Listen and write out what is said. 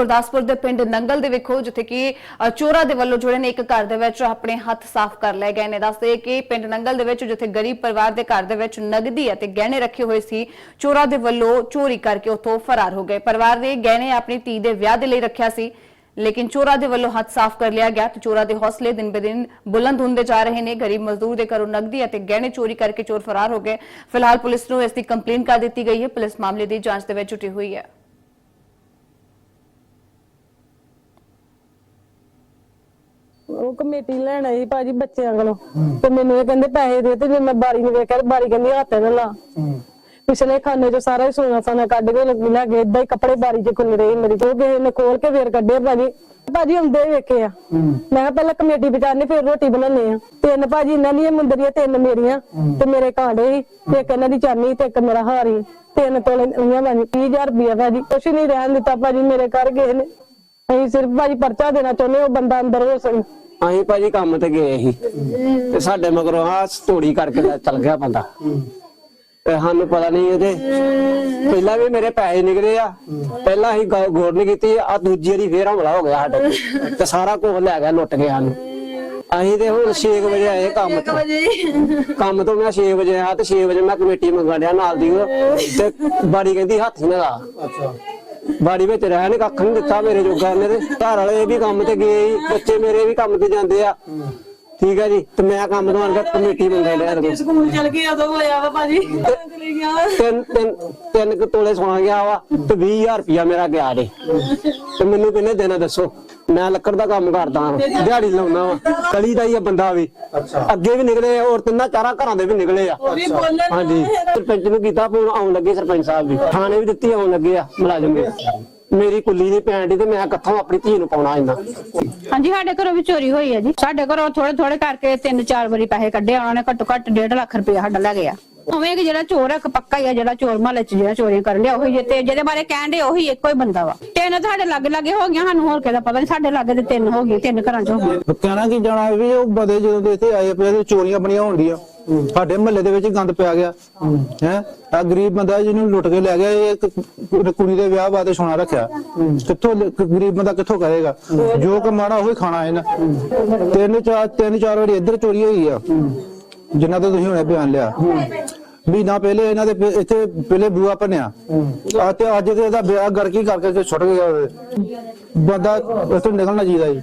ਗੁਰਦਾਸਪੁਰ ਦੇ ਪਿੰਡ ਨੰਗਲ ਦੇ ਵੇਖੋ ਜਿੱਥੇ ਕਿ ਅ, ਦੇ ਵੱਲੋਂ ਜਿਹੜੇ ਨੇ ਇੱਕ ਘਰ ਦੇ ਵਿੱਚ ਆਪਣੇ ਹੱਥ ਸਾਫ਼ ਕਰ ਲਏ ਗਏ ਨੇ। ਦੱਸਦੇ ਕਿ ਪਿੰਡ ਨੰਗਲ ਦੇ ਵਿੱਚ ਜਿੱਥੇ ਗਰੀਬ ਪਰਿਵਾਰ ਦੇ ਘਰ ਦੇ ਵਿੱਚ ਨਗਦੀ ਅਤੇ ਗਹਿਣੇ ਰੱਖੇ ਹੋਏ ਸੀ ਚੋਰਾਂ ਦੇ ਵੱਲੋਂ ਚੋਰੀ ਕਰਕੇ ਉੱਥੋਂ ਫਰਾਰ ਹੋ ਗਏ। ਪਰਿਵਾਰ ਨੇ ਗਹਿਣੇ ਆਪਣੀ ਧੀ ਦੇ ਵਿਆਹ ਦੇ ਲਈ ਰੱਖਿਆ ਸੀ ਲੇਕਿਨ ਚੋਰਾਂ ਦੇ ਵੱਲੋਂ ਹੱਥ ਸਾਫ਼ ਕਰ ਲਿਆ ਗਿਆ ਤੇ ਚੋਰਾਂ ਦੇ ਹੌਸਲੇ ਦਿਨ ਬੇ ਦਿਨ ਬੁਲੰਦ ਹੁੰਦੇ ਜਾ ਰਹੇ ਨੇ। ਗਰੀਬ ਮਜ਼ਦੂਰ ਦੇ ਘਰੋਂ ਨਗਦੀ ਅਤੇ ਗਹਿਣੇ ਚੋਰੀ ਕਰਕੇ ਚੋਰ ਫਰਾਰ ਹੋ ਗਏ। ਫਿਲਹਾਲ ਪੁਲਿਸ ਨੂੰ ਇਸ ਦੀ ਕੰਪਲੇਂਟ ਕਰ ਦਿੱਤੀ ਗਈ ਹੈ। ਪੁਲਿਸ ਮਾਮਲੇ ਦੀ ਜਾਂਚ ਦੇ ਵਿੱਚ ਜੁਟੀ ਹੋਈ ਹੈ। ਉਹ ਕਮੇਟੀ ਲੈਣ ਆਈ ਭਾਜੀ ਬੱਚਿਆਂ ਕੋਲੋਂ। ਤੇ ਮੈਨੂੰ ਇਹ ਕਹਿੰਦੇ ਪੈਸੇ ਦੇ ਤੇ ਜੇ ਮੈਂ ਬਾਰੀ ਨੂੰ ਵੇਖਿਆ ਤੇ ਬਾਰੀ ਕਹਿੰਦੀ ਹੱਥ ਨਾ ਲਾ। ਪਿਛਲੇ ਖਾਨੇ ਚੋਂ ਸਾਰਾ ਹੀ ਸੋਨਾ ਸਾਨਾ ਕੱਢ ਕੇ ਲੱਗੀ ਲੈ ਗਏ ਏਦਾਂ ਹੀ ਕੱਪੜੇ ਬਾਰੀ 'ਚ ਖੁੱਲ ਰਹੇ ਮੇਰੀ ਉਹ ਕਿਸੇ ਨੇ ਖੋਲ ਕੇ ਫੇਰ ਕੱਢੇ ਭਾਜੀ। ਭਾਜੀ ਹੁੰਦੇ ਵੇਖੇ ਆ। ਮੈਂ ਕਿਹਾ ਪਹਿਲਾਂ ਕਮੇਟੀ ਵਿਚਾਰਨੀ ਫਿਰ ਰੋਟੀ ਬਣਾਉਣੀ ਆ। ਤਿੰਨ ਭਾਜੀ ਇਹਨਾਂ ਦੀਆਂ ਮੁੰਦਰੀਆਂ ਤਿੰਨ ਮੇਰੀਆਂ ਤੇ ਮੇਰੇ ਕਾਂਡੇ ਸੀ ਤੇ ਇੱਕ ਇਹਨਾਂ ਦੀ ਚਾਨੀ ਤੇ ਇੱਕ ਮੇਰਾ ਹਾਰੀ ਤਿੰਨ ਤੋਲੇ ਲਈਆਂ ਭਾਜੀ 30000 ਰੁਪਇਆ ਭਾਜੀ ਕੁਛ ਨਹੀਂ ਰਹਿਣ ਦਿੱਤਾ ਭਾਜੀ ਮੇਰੇ ਕਰ ਗਏ ਨੇ। ਅਸੀਂ ਸਿਰਫ ਭਾਜੀ ਪਰਚਾ ਦੇਣਾ ਚਾਹੁੰਦੇ ਉਹ ਬੰਦਾ ਅੰਦਰ ਹੋ ਸਕੇ। ਅਸੀਂ ਭਾਜੀ ਕੰਮ ਤੇ ਗਏ ਸੀ। ਤੇ ਸਾਡੇ ਮਗਰੋਂ ਆ ਸਟੋਰੀ ਕਰਕੇ ਲੈ ਗਿਆ ਬੰਦਾ। ਤੇ ਸਾਨੂੰ ਪਤਾ ਨਹੀਂ ਇਹਦੇ ਪਹਿਲਾਂ ਵੀ ਮੇਰੇ ਪੈਸੇ ਨਿਕਲੇ ਆ। ਪਹਿਲਾਂ ਅਸੀਂ ਗੌਰ ਨਹੀਂ ਕੀਤੀ, ਆ ਦੂਜੀ ਵਾਰੀ ਫੇਰ ਹਮਲਾ ਹੋ ਗਿਆ ਸਾਡੇ ਤੇ। ਤੇ ਸਾਰਾ ਕੁਝ ਲੈ ਗਿਆ ਲੁੱਟ ਗਿਆ ਸਾਨੂੰ। ਅਸੀਂ ਤੇ ਹੁਣ 6 ਵਜੇ ਆਏ ਕੰਮ ਤੋਂ। ਕੰਮ ਤੋਂ ਮੈਂ 6 ਵਜੇ ਆਇਆ ਤੇ 6 ਵਜੇ ਮੈਂ ਕਮੇਟੀ ਮੰਗਣ ਡਿਆ ਨਾਲ ਦੀ। ਤੇ ਬਾੜੀ ਕਹਿੰਦੀ ਹੱਥ ਨਾ ਲਾ। ਅੱਛਾ। ਬਾੜੀ ਵਿੱਚ ਰਹਿ ਨੇ ਕੱਖ ਨਹੀਂ ਦਿੱਤਾ ਮੇਰੇ ਜੋਗਾ ਤੇ। ਘਰ ਵਾਲੇ ਵੀ ਕੰਮ ਤੇ ਗਏ ਬੱਚੇ ਮੇਰੇ ਵੀ ਕੰਮ ਤੇ ਜਾਂਦੇ ਆ। ਠੀਕ ਹੈ ਜੀ ਤੇ ਮੈਂ ਕੰਮ ਤੋਂ ਕੇ ਕਮੇਟੀ ਡਿਆ ਇਹਦੇ ਕੋਲ। ਸਕੂਲ ਚਲ ਗਿਆ ਉਦੋਂ ਹੋਇਆ ਵਾ ਭਾਜੀ। ਚਲੇ ਗਿਆ ਤਿੰਨ ਤਿੰਨ ਤਿੰਨ ਕੁ ਤੋਲੇ ਸੋਨਾ ਗਿਆ ਵਾ ਤੇ 20000 ਰੁਪਇਆ ਮੇਰਾ ਗਿਆ ਰੇ ਤੇ ਮੈਨੂੰ ਕਿੰਨੇ ਦੇਣਾ ਦੱਸੋ। ਮੈਂ ਲੱਕੜ ਦਾ ਕੰਮ ਕਰਦਾ ਹਾਂ ਦਿਹਾੜੀ ਲਾਉਣਾ ਵਾ ਕਲੀ ਦਾ ਹੀ ਆ ਬੰਦਾ ਵੀ। ਅੱਗੇ ਵੀ ਨਿਕਲੇ ਔਰ ਤਿੰਨਾਂ ਚਾਰਾਂ ਘਰਾਂ ਦੇ ਵੀ ਨਿਕਲੇ ਆ। ਹਾਂਜੀ। ਸਰਪੰਚ ਨੂੰ ਕੀਤਾ ਫੋਨ ਆਉਣ ਲੱਗੇ ਸਰਪੰਚ ਸਾਹਿਬ ਵੀ। ਥਾਣੇ ਵੀ ਦਿੱਤੀ ਆਉਣ ਲੱਗੇ ਆ ਮੁਲਾਜ਼ਮ ਵੀ। ਮੇਰੀ ਕੁੱਲੀ ਨਹੀਂ ਪੈਣ ਦੀ ਤੇ ਮੈਂ ਕਿੱਥੋਂ ਆਪਣੀ ਧੀ ਨੂੰ ਪਾਉਣਾ ਇੰਨਾ ਹਾਂਜੀ ਸਾਡੇ ਘਰੋਂ ਵੀ ਚੋਰੀ ਹੋਈ ਹੈ ਜੀ। ਸਾਡੇ ਘਰੋਂ ਥੋੜੇ ਥੋੜੇ ਕਰਕੇ ਤਿੰਨ ਚਾਰ ਵਾਰੀ ਪੈਸੇ ਕੱਢੇ ਉਹਨਾਂ ਨੇ ਘੱਟੋ ਘੱਟ 1.5 ਲੱਖ ਰੁਪਏ ਸਾਡਾ ਲੈ ਗਿਆ। ਉਵੇਂ ਕਿ ਜਿਹੜਾ ਚੋਰ ਹੈ ਪੱਕਾ ਹੀ ਆ, ਜਿਹੜਾ ਚੋਰ ਮਹੱਲੇ 'ਚ ਜਿਹੜਾ ਚੋਰੀਆਂ ਕਰਨ ਲਿਆ ਉਹੀ ਜੇ ਤੇ ਜਿਹਦੇ ਬਾਰੇ ਕਹਿਣ ਦੇ ਉਹੀ ਇੱਕੋ ਹੀ ਬੰਦਾ ਵਾ। ਤਿੰਨ ਸਾਡੇ ਲਾਗੇ ਲਾਗੇ ਹੋ ਗਈਆਂ ਸਾਨੂੰ, ਹੋਰ ਕਿਹਦਾ ਪਤਾ ਨਹੀਂ ਸਾਡੇ ਲਾਗੇ ਤੇ ਤਿੰਨ ਹੋ ਗਈਆਂ, ਤਿੰਨ ਘਰਾਂ 'ਚ ਹੋ ਗਈਆਂ। ਕਹਿਣਾ ਕੀ ਜਾਣਾ ਵੀ ਉਹ ਬੰਦੇ ਜਦੋਂ ਦੇ ਇੱਥੇ ਆਏ ਪਏ ਤੇ ਚੋਰੀਆਂ ਬਣੀਆਂ ਹੋਣਡੀਆਂ ਸਾਡੇ ਮਹੱਲੇ ਦੇ ਵਿੱਚ ਗੰਦ ਪਿਆ ਗਿਆ। ਹੈ? ਆ ਗਰੀਬ ਬੰਦਾ ਜਿਹਨੂੰ ਲੁੱਟ ਕੇ ਲੈ ਗਿਆ, ਇਹ ਇੱਕ ਕੁੜੀ ਦੇ ਵਿਆਹ ਵਾਸਤੇ ਸੋਨਾ ਰੱਖਿਆ। ਕਿੱਥੋਂ ਲ- ਕ- ਗਰੀਬ ਬੰਦਾ ਕਿੱਥੋਂ ਕਰੇਗਾ? ਜੋ ਕਮਾਣਾ ਉਹੀ ਖਾਣਾ ਇਹਨਾਂ। ਤਿੰਨ ਚਾਰ ਤਿੰਨ ਚਾਰ ਵਾਰੀ ਇੱਧਰ ਚੋਰੀ ਹੋਈ ਆ। ਜਿਨ੍ਹਾਂ ਦਾ ਤੁਸੀਂ ਹੁਣੇ ਬਿਆਨ ਲਿਆ। ਮਹੀਨਾ ਪਹਿਲੇ ਇਹਨਾਂ ਦੇ ਪ- ਇੱਥੇ ਪਹਿਲੇ ਬੂਆ ਭੰਨਿਆ। ਆ ਤੇ ਅੱਜ ਤੇ ਇਹਦਾ ਵਿਆਹ ਗੜਕੀ ਕਰਕੇ ਤੇ ਛੁੱਟ ਗਿਆ ਉਹਦੇ। ਬੰਦਾ ਇੱਥੋਂ ਨਿਕਲਣਾ ਚਾਹੀਦਾ ਜੀ।